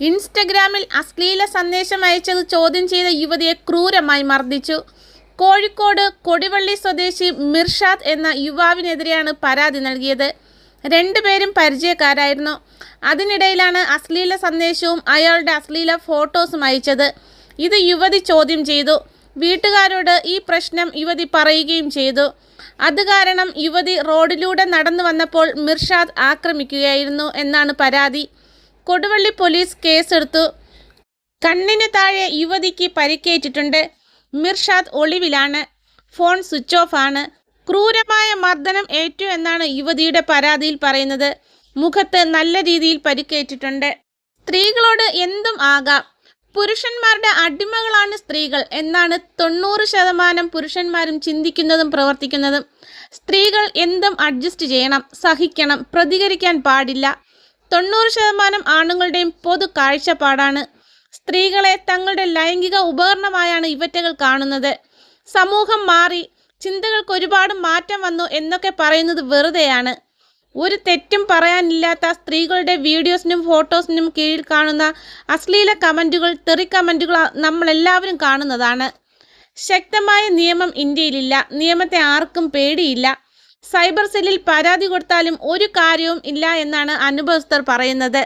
ഇൻസ്റ്റഗ്രാമിൽ അശ്ലീല സന്ദേശം അയച്ചത് ചോദ്യം ചെയ്ത യുവതിയെ ക്രൂരമായി മർദ്ദിച്ചു. കോഴിക്കോട് കൊടിവള്ളി സ്വദേശി മിർഷാദ് എന്ന യുവാവിനെതിരെയാണ് പരാതി നൽകിയത്. രണ്ടുപേരും പരിചയക്കാരായിരുന്നു. അതിനിടയിലാണ് അശ്ലീല സന്ദേശവും അയാളുടെ അശ്ലീല ഫോട്ടോസും അയച്ചത്. ഇത് യുവതി ചോദ്യം ചെയ്തു. വീട്ടുകാരോട് ഈ പ്രശ്നം യുവതി പറയുകയും ചെയ്തു. അത് കാരണം യുവതി റോഡിലൂടെ നടന്നു വന്നപ്പോൾ മിർഷാദ് ആക്രമിക്കുകയായിരുന്നു എന്നാണ് പരാതി. കൊടുവള്ളി പോലീസ് കേസെടുത്തു. കണ്ണിന് താഴെ യുവതിക്ക് പരിക്കേറ്റിട്ടുണ്ട്. മിർഷാദ് ഒളിവിലാണ്. ഫോൺ സ്വിച്ച് ഓഫ് ആണ്. ക്രൂരമായ മർദ്ദനം ഏറ്റു എന്നാണ് യുവതിയുടെ പരാതിയിൽ പറയുന്നത്. മുഖത്ത് നല്ല രീതിയിൽ പരിക്കേറ്റിട്ടുണ്ട്. സ്ത്രീകളോട് എന്തും ആകാം. പുരുഷന്മാരുടെ അടിമകളാണ് സ്ത്രീകൾ എന്നാണ് തൊണ്ണൂറ് ശതമാനം പുരുഷന്മാരും ചിന്തിക്കുന്നതും പ്രവർത്തിക്കുന്നതും. സ്ത്രീകൾ എന്തും അഡ്ജസ്റ്റ് ചെയ്യണം സഹിക്കണം പ്രതികരിക്കാൻ പാടില്ല. തൊണ്ണൂറ് ശതമാനം ആണുങ്ങളുടെയും പൊതു കാഴ്ചപ്പാടാണ്. സ്ത്രീകളെ തങ്ങളുടെ ലൈംഗിക ഉപകരണമായാണ് ഇവറ്റകൾ കാണുന്നത്. സമൂഹം മാറി ചിന്തകൾക്ക് ഒരുപാട് മാറ്റം വന്നു എന്നൊക്കെ പറയുന്നത് വെറുതെയാണ്. ഒരു തെറ്റും പറയാനില്ലാത്ത സ്ത്രീകളുടെ വീഡിയോസിനും ഫോട്ടോസിനും കീഴിൽ കാണുന്ന അശ്ലീല കമന്റുകൾ തെറി കമന്റുകൾ നമ്മളെല്ലാവരും കാണുന്നതാണ്. ശക്തമായ നിയമം ഇന്ത്യയിലില്ല. നിയമത്തെ ആർക്കും പേടിയില്ല. സൈബർ സെല്ലിൽ പരാതി കൊടുത്താലും ഒരു കാര്യവും ഇല്ല എന്നാണ് അനുഭവസ്ഥർ പറയുന്നത്.